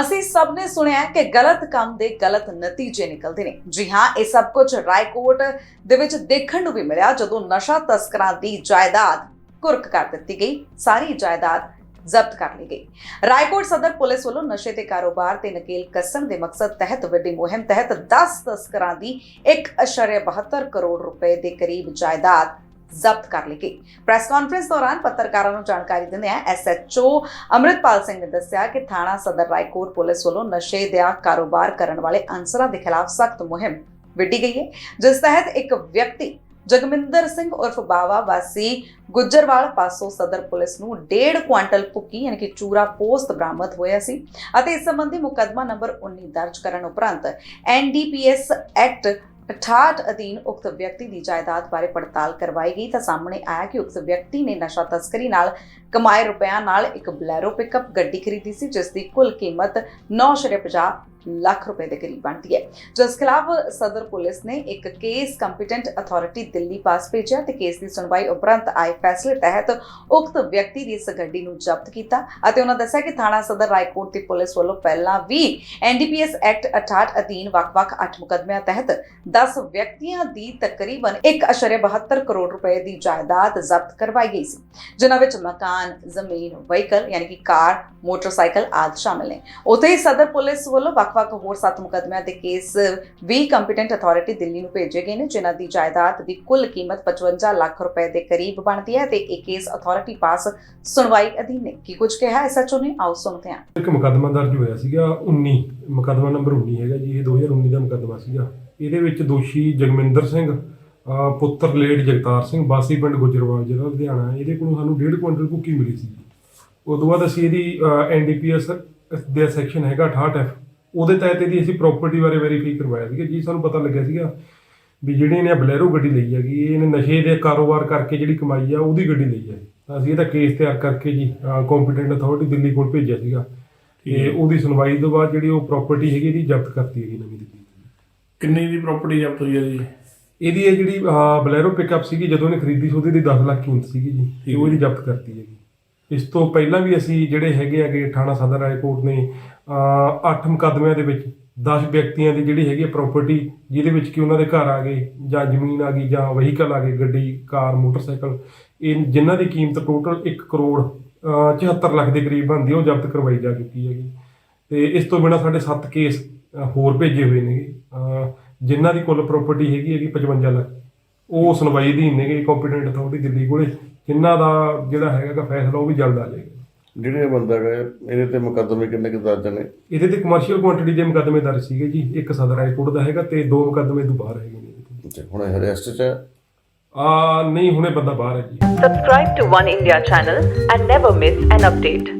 ਅਸੀਂ ਸਭ ਨੇ ਸੁਣਿਆ ਕਿ ਗਲਤ ਕੰਮ ਦੇ ਗਲਤ ਨਤੀਜੇ ਨਿਕਲਦੇ ਨੇ। ਜੀ ਹਾਂ, ਇਹ ਸਭ ਕੁਝ ਰਾਏਕੋਟ ਦੇ ਵਿੱਚ ਦੇਖਣ ਨੂੰ ਵੀ ਮਿਲਿਆ ਜਦੋਂ ਨਸ਼ਾ ਤਸਕਰਾਂ ਦੀ ਜਾਇਦਾਦ ਕੁਰਕ ਕਰ ਦਿੱਤੀ ਗਈ। ਸਾਰੀ ਜਾਇਦਾਦ ਜ਼ਬਤ ਕਰ ਲਈ ਗਈ। ਰਾਏਕੋਟ ਸਦਰ ਪੁਲਿਸ ਵੱਲੋਂ ਨਸ਼ੇ ਦੇ ਕਾਰੋਬਾਰ ਤੇ ਨਕੇਲ ਕੱਸਣ ਦੇ ਮਕਸਦ ਤਹਿਤ ਵੱਡੀ ਮੁਹਿੰਮ ਤਹਿਤ 10 ਤਸਕਰਾਂ ਦੀ 1.72 ਕਰੋੜ ਰੁਪਏ ਦੇ ਕਰੀਬ ਜਾਇਦਾਦ ਜ਼ਬਤ ਕਰ ਲਈ ਗਈ। ਪ੍ਰੈਸ ਕਾਨਫਰੰਸ ਦੌਰਾਨ ਪੱਤਰਕਾਰਾਂ ਨੂੰ ਜਾਣਕਾਰੀ ਦਿੰਦਿਆਂ ਐਸਐਚਓ ਅੰਮ੍ਰਿਤਪਾਲ ਸਿੰਘ ਨੇ ਦੱਸਿਆ ਕਿ ਥਾਣਾ ਸਦਰ ਰਾਏਕੋਟ ਪੁਲਿਸ ਵੱਲੋਂ ਨਸ਼ੇ ਦਾ ਕਾਰੋਬਾਰ ਕਰਨ ਵਾਲੇ ਅਨਸਰਾਂ ਦੇ ਖਿਲਾਫ ਸਖਤ ਮੁਹਿੰਮ ਵਿੱਢੀ ਗਈ ਹੈ, ਜਿਸ ਤਹਿਤ ਇੱਕ ਵਿਅਕਤੀ, ਜਗਮਿੰਦਰ ਸਿੰਘ ਉਰਫ ਬਾਵਾ ਵਾਸੀ ਗੁੱਜਰਵਾਲ ਪਾਸੋਂ ਸਦਰ ਪੁਲਿਸ ਨੂੰ 1.5 ਕੁਆਂਟਲ ਭੁੱਕੀ ਯਾਨੀ ਕਿ ਚੂਰਾ ਪੋਸਟ ਬਰਾਮਦ ਹੋਇਆ ਸੀ ਅਤੇ ਇਸ ਸੰਬੰਧੀ ਮੁਕੱਦਮਾ ਨੰਬਰ 19 ਦਰਜ ਕਰਨ ਉਪਰੰਤ ਐਨਡੀਪੀਐਸ ਐਕਟ 68 ਅਧੀਨ ਉਕਤ ਵਿਅਕਤੀ ਦੀ ਜਾਇਦਾਦ ਬਾਰੇ ਪੜਤਾਲ ਕਰਵਾਈ ਗਈ ਤਾਂ ਸਾਹਮਣੇ ਆਇਆ ਕਿ ਉਕਤ ਵਿਅਕਤੀ ਨੇ ਨਸ਼ਾ ਤਸਕਰੀ ਨਾਲ ਕਮਾਏ ਰੁਪਿਆਂ ਨਾਲ ਇੱਕ ਬਲੈਰੋ ਪਿਕਅਪ ਗੱਡੀ ਖਰੀਦੀ ਸੀ, ਜਿਸ ਦੀ ਕੁੱਲ ਕੀਮਤ 9.50 ਲੱਖ ਰੁਪਏ ਦੇ ਕਰੀਬ ਬਣਦੀ ਹੈ। ਜਿਸ ਖਿਲਾਫ ਸਦਰ ਪੁਲਿਸ ਨੇ ਇੱਕ ਕੇਸ ਕੰਪੀਟੈਂਟ ਅਥਾਰਟੀ ਦਿੱਲੀ ਪਾਸ ਭੇਜਿਆ ਤੇ ਕੇਸ ਦੀ ਸੁਣਵਾਈ ਉਪਰੰਤ ਆਏ ਫੈਸਲੇ ਤਹਿਤ ਉਕਤ ਵਿਅਕਤੀ ਦੀ ਇਸ ਗੱਡੀ ਨੂੰ ਜ਼ਬਤ ਕੀਤਾ ਅਤੇ ਉਹਨਾਂ ਦੱਸਿਆ ਕਿ ਥਾਣਾ ਸਦਰ ਰਾਏਕੋਟ ਦੀ ਪੁਲਿਸ ਵੱਲੋਂ ਪਹਿਲਾਂ ਵੀ ਐਨਡੀਪੀਐਸ ਐਕਟ 68 ਅਧੀਨ ਵੱਖ-ਵੱਖ 8 ਮੁਕੱਦਮਿਆਂ ਤਹਿਤ 10 ਵਿਅਕਤੀਆਂ ਦੀ ਤਕਰੀਬਨ 1.72 ਕਰੋੜ ਰੁਪਏ ਦੀ ਜਾਇਦਾਦ ਜ਼ਬਤ ਕਰਵਾਈ ਗਈ ਸੀ ਜਿਨ੍ਹਾਂ ਵਿੱਚ ਮਕਾਨ, ਜ਼ਮੀਨ, ਵਹੀਕਲ ਯਾਨੀ ਕਿ ਕਾਰ, ਮੋਟਰਸਾਈਕਲ ਆਦਿ ਸ਼ਾਮਿਲ ਨੇ। ਉੱਥੇ ਹੀ ਸਦਰ ਪੁਲਿਸ ਵੱਲੋਂ ਵੱਖ-ਵੱਖ ਹੋਰ 7 ਮੁਕੱਦਮਿਆਂ ਦੇ ਕੇਸ ਵੀ ਕੰਪੀਟੈਂਟ ਅਥਾਰਟੀ ਦਿੱਲੀ ਨੂੰ ਭੇਜੇ ਗਏ ਨੇ, ਜਿਨ੍ਹਾਂ ਦੀ ਜਾਇਦਾਦ ਦੀ ਕੁੱਲ ਕੀਮਤ 55 ਲੱਖ ਰੁਪਏ ਦੇ ਕਰੀਬ ਬਣਦੀ ਹੈ ਤੇ ਇਹ ਕੇਸ ਅਥਾਰਟੀ ਪਾਸ ਸੁਣਵਾਈ ਅਧੀਨ ਨੇ। ਕੀ ਕੁਝ ਕਿਹਾ ਐਸਐਚਓ ਨੇ? ਆਓ ਸੁਣਦੇ ਹਾਂ। ਇੱਕ ਮੁਕੱਦਮਾ ਦਰਜ ਹੋਇਆ ਸੀਗਾ 19 ਮੁਕੱਦਮਾ ਨੰਬਰ 19 ਹੈਗਾ ਜੀ, ਇਹ 2019 ਦਾ ਮੁਕੱਦਮਾ ਸੀਗਾ। ਇਹਦੇ ਵਿੱਚ ਦੋਸ਼ੀ ਜਗਮਿੰਦਰ ਸਿੰਘ ਪੁੱਤਰ ਲੇਡ ਜਗਤਾਰ ਸਿੰਘ, ਬਾਸੀ ਪਿੰਡ ਗੁਜਰਵਾਲ, ਜ਼ਿਲ੍ਹਾ ਲੁਧਿਆਣਾ, ਇਹਦੇ ਕੋਲੋਂ ਸਾਨੂੰ 1.5 ਕੁਇੰਟਲ ਭੁੱਕੀ ਮਿਲੀ ਸੀ। ਉਸ ਤੋਂ ਬਾਅਦ ਅਸੀਂ ਇਹਦੀ ਐਨਡੀਪੀਐਸ ਦੇ ਸੈਕਸ਼ਨ ਹੈਗਾ 68 ਐਫ ਉਹਦੇ ਤਹਿਤ ਇਹਦੀ ਅਸੀਂ ਪ੍ਰਾਪਰਟੀ ਬਾਰੇ ਵੈਰੀਫਾਈ ਕਰਵਾਇਆ ਸੀਗਾ। ਜੀ ਸਾਨੂੰ ਪਤਾ ਲੱਗਿਆ ਸੀਗਾ ਵੀ ਜਿਹੜੀ ਇਹਨੇ ਬਲੈਰੋ ਗੱਡੀ ਲਈ ਹੈਗੀ ਇਹਨੇ ਨਸ਼ੇ ਦੇ ਕਾਰੋਬਾਰ ਕਰਕੇ ਜਿਹੜੀ ਕਮਾਈ ਆ ਉਹਦੀ ਗੱਡੀ ਲਈ ਹੈ। ਤਾਂ ਅਸੀਂ ਇਹਦਾ ਕੇਸ ਤਿਆਰ ਕਰਕੇ ਜੀ ਕੰਪੀਟੈਂਟ ਅਥਾਰਟੀ ਦਿੱਲੀ ਕੋਲ ਭੇਜਿਆ ਸੀਗਾ। ਤੇ ਉਹਦੀ ਸੁਣਵਾਈ ਤੋਂ ਬਾਅਦ ਜਿਹੜੀ ਉਹ ਪ੍ਰਾਪਰਟੀ ਹੈਗੀ ਇਹਦੀ ਜ਼ਬਤ ਕਰਤੀ ਹੈਗੀ ਨਵੀਂ ਦਿੱਲੀ ਕਿੰਨੀ ਦੀ ਪ੍ਰਾਪਰਟੀ ਜ਼ਬਤ ਹੋਈ ਹੈ ਜੀ? ਇਹਦੀ ਇਹ ਜਿਹੜੀ ਬਲੈਰੋ ਪਿਕਅਪ ਸੀਗੀ ਜਦੋਂ ਇਹਨੇ ਖਰੀਦੀ ਸੀ ਉਹਦੀ ਦੀ 10 ਲੱਖ ਕੀਮਤ ਸੀਗੀ ਜੀ। ਤੇ ਉਹ ਇਹਦੀ ਜ਼ਬਤ ਕਰਤੀ ਹੈਗੀ। ਇਸ ਤੋਂ ਪਹਿਲਾਂ ਵੀ ਅਸੀਂ ਜਿਹੜੇ ਹੈਗੇ ਹੈਗੇ ਥਾਣਾ ਸਦਰ ਰਾਏਕੋਟ ਨੇ 8 ਮੁਕੱਦਮਿਆਂ ਦੇ ਵਿੱਚ 10 ਵਿਅਕਤੀਆਂ ਦੀ ਜਿਹੜੀ ਹੈਗੀ ਪ੍ਰਾਪਰਟੀ ਜਿਹਦੇ ਵਿੱਚ ਕਿ ਉਹਨਾਂ ਦੇ ਘਰ ਆ ਗਏ ਜਾਂ ਜ਼ਮੀਨ ਆ ਗਈ ਜਾਂ ਵਹੀਕਲ ਆ ਗਏ ਗੱਡੀ ਕਾਰ ਮੋਟਰਸਾਈਕਲ ਇਹ ਜਿਨ੍ਹਾਂ ਦੀ ਕੀਮਤ ਟੋਟਲ 1 ਕਰੋੜ ਅਹ 74 ਲੱਖ ਦੇ ਕਰੀਬ ਬਣਦੀ ਹੈ, ਉਹ ਜ਼ਬਤ ਕਰਵਾਈ ਜਾ ਚੁੱਕੀ ਹੈਗੀ। ਤੇ ਇਸ ਤੋਂ ਬਿਨਾਂ ਸਾਡੇ 7 ਕੇਸ ਹੋਰ ਭੇਜੇ ਹੋਏ ਨੇਗੇ। ਜਿਨ੍ਹਾਂ ਦੀ ਕੁੱਲ ਪ੍ਰਾਪਰਟੀ ਹੈਗੀ ਹੈਗੀ 55 ਲੱਖ। ਉਹ ਸੁਣਵਾਈ ਅਧੀਨ ਨੇਗੇ ਕੰਪੀਟੈਂਟ ਅਥਾਰਟੀ ਦਿੱਲੀ ਕੋਲੇ। ਜਿਨ੍ਹਾਂ ਦਾ ਜਿਹੜਾ ਹੈਗਾ ਫੈਸਲਾ ਉਹ ਵੀ ਜਲਦ ਆ ਜਾਏਗਾ। ਜਿਹੜੇ ਬੰਦਾ ਗਏ ਇਹਦੇ ਤੇ ਮੁਕੱਦਮੇ ਕਿੰਨੇ ਕੁ ਦਰਜ ਨੇ? ਇਹਦੇ ਤੇ ਕਮਰਸ਼ੀਅਲ ਕੁਆਂਟੀਟੀ ਦੇ ਮੁਕੱਦਮੇ ਦਰਜ ਸੀਗੇ ਜੀ। ਇੱਕ ਸਦਰ ਹਾਈਕੋਰਟ ਦਾ ਹੈਗਾ ਤੇ ਦੋ ਮੁਕੱਦਮੇ ਤੋਂ ਬਾਹਰ ਹੈਗੇ ਨੇ ਅੱਛਾ, ਹੁਣ ਅਰੈਸਟ ਚ ਹੈ? ਆ ਨਹੀਂ ਹੁਣੇ ਬੰਦਾ ਬਾਹਰ ਹੈ ਜੀ। Subscribe to One India channel and never miss an update.